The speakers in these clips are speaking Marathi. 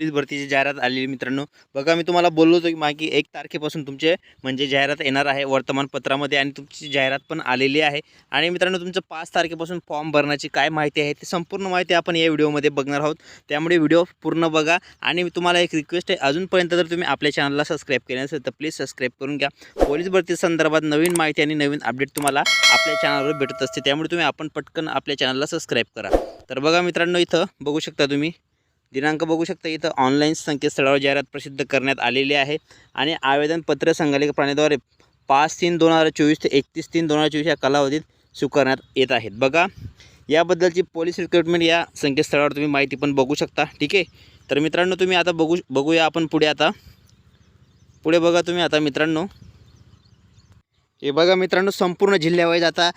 पोलीस भरतीची जाहिरात आलेली मित्रांनो. बघा मी तुम्हाला बोललो होतो की मागे एक तारखेपासून तुमचे म्हणजे जाहिरात येणार आहे वर्तमानपत्रामध्ये आणि तुमची जाहिरात पण आलेली आहे. आणि मित्रांनो तुमचं पाच तारखेपासून फॉर्म भरण्याची काय माहिती आहे ती संपूर्ण माहिती आपण या व्हिडिओमध्ये बघणार आहोत. त्यामुळे व्हिडिओ पूर्ण बघा. आणि मी तुम्हाला एक रिक्वेस्ट आहे अजूनपर्यंत जर तुम्ही आपल्या चॅनलला सबस्क्राईब केले नसेल तर प्लीज सबस्क्राईब करून घ्या. पोलीस भरती संदर्भात नवीन माहिती आणि नवीन अपडेट तुम्हाला आपल्या चॅनलवर भेटत असते. त्यामुळे तुम्ही आपण पटकन आपल्या चॅनलला सबस्क्राईब करा. तर बघा मित्रांनो इथं बघू शकता तुम्ही. दिनांक बघू शकता इथं ऑनलाईन संकेतस्थळावर जाहिरात प्रसिद्ध करण्यात आलेली आहे. आणि आवेदनपत्र संघालिका प्राण्याद्वारे पाच तीन दोन हजार चोवीस ते एकतीस तीन दोन हजार चोवीस या कालावधीत स्वीकारण्यात येत आहेत. बघा याबद्दलची पोलीस रिक्रुटमेंट या संकेतस्थळावर तुम्ही माहिती पण बघू शकता. ठीक आहे? तर मित्रांनो तुम्ही आता बघू बघूया आपण पुढे आता. पुढे बघा तुम्ही आता मित्रांनो. हे बघा मित्रांनो संपूर्ण जिल्ह्यावाईज आता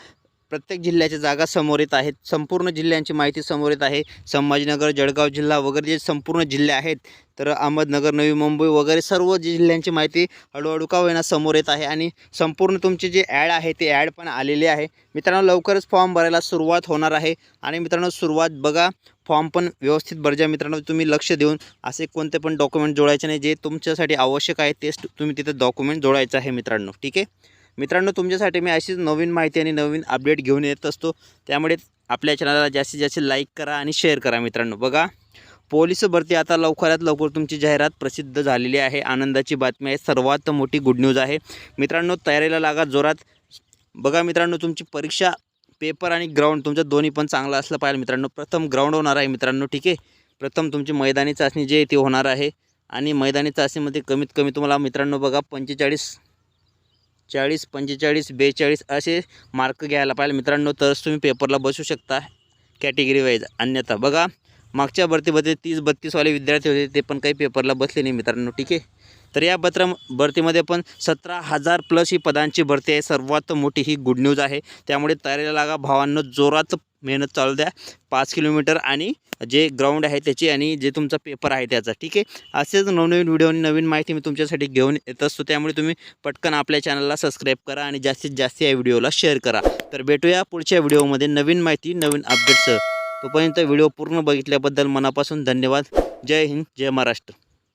प्रत्येक जिल्ह्याच्या जागा समोर येत आहेत. संपूर्ण जिल्ह्यांची माहिती समोर येत आहे. संभाजीनगर जळगाव जिल्हा वगैरे जे संपूर्ण जिल्हे आहेत तर अहमदनगर नवी मुंबई वगैरे सर्व जिल्ह्यांची माहिती हळूहळू का होईना समोर येत आहे. आणि संपूर्ण तुमची जे ॲड आहे ते ॲड पण आलेली आहे. मित्रांनो लवकरच फॉर्म भरायला सुरुवात होणार आहे. आणि मित्रांनो सुरुवात बघा. फॉर्म पण व्यवस्थित भरजा. मित्रांनो तुम्ही लक्ष देऊन असे कोणते पण डॉक्युमेंट जोडायचे नाही. जे तुमच्यासाठी आवश्यक आहे तेच तुम्ही तिथं डॉक्युमेंट जोडायचं आहे मित्रांनो. ठीक आहे? मित्रांनो तुमच्यासाठी मी अशीच नवीन माहिती आणि नवीन अपडेट घेऊन येत असतो. त्यामुळे आपल्या चॅनलला जास्तीत जास्त लाईक करा आणि शेअर करा मित्रांनो. बघा पोलीस भरती आता लवकरात लवकर तुमची जाहिरात प्रसिद्ध झालेली आहे. आनंदाची बातमी आहे. सर्वात मोठी गुड न्यूज आहे. मित्रांनो तयारीला लागा जोरात. बघा मित्रांनो तुमची परीक्षा पेपर आणि ग्राउंड तुमचं दोन्ही पण चांगलं असलं पाहिजे मित्रांनो. प्रथम ग्राउंड होणार आहे मित्रांनो ठीक आहे? प्रथम तुमची मैदानी चाचणी जी आहे ती होणार आहे. आणि मैदानी चाचणीमध्ये कमीत कमी तुम्हाला मित्रांनो बघा पंचेचाळीस चाळीस पंचेचाळीस बेचाळीस असे मार्क घ्यायला पाहिजे. मित्रांनो तरच तुम्ही पेपरला बसू शकता कॅटेगरी वाईज अन्यथा बघा मागच्या भरतीमध्ये तीस बत्तीसवाले विद्यार्थी होते ते पण काही पेपरला बसले नाही मित्रांनो ठीक आहे? तर या बत्र भरतीमध्ये पण सतरा हजार प्लस ही पदांची भरती आहे. सर्वात मोठी ही गुड न्यूज आहे. त्यामुळे तयारीला लागा. भावांनो जोरात मेहनत चालू द्या. पाच किलोमीटर आणि जे ग्राउंड आहे त्याची आणि जे तुमचा पेपर आहे त्याचा. ठीक आहे? असेच नवनवीन व्हिडिओ आणि नवीन माहिती मी तुमच्यासाठी घेऊन येत असतो. त्यामुळे तुम्ही पटकन आपल्या चॅनलला सबस्क्राईब करा आणि जास्तीत जास्त या व्हिडिओला शेअर करा. तर भेटूया पुढच्या व्हिडिओमध्ये नवीन माहिती नवीन अपडेट्ससह तोपर्यंत व्हिडिओ पूर्ण बघितल्याबद्दल मनापासून धन्यवाद. जय हिंद जय महाराष्ट्र.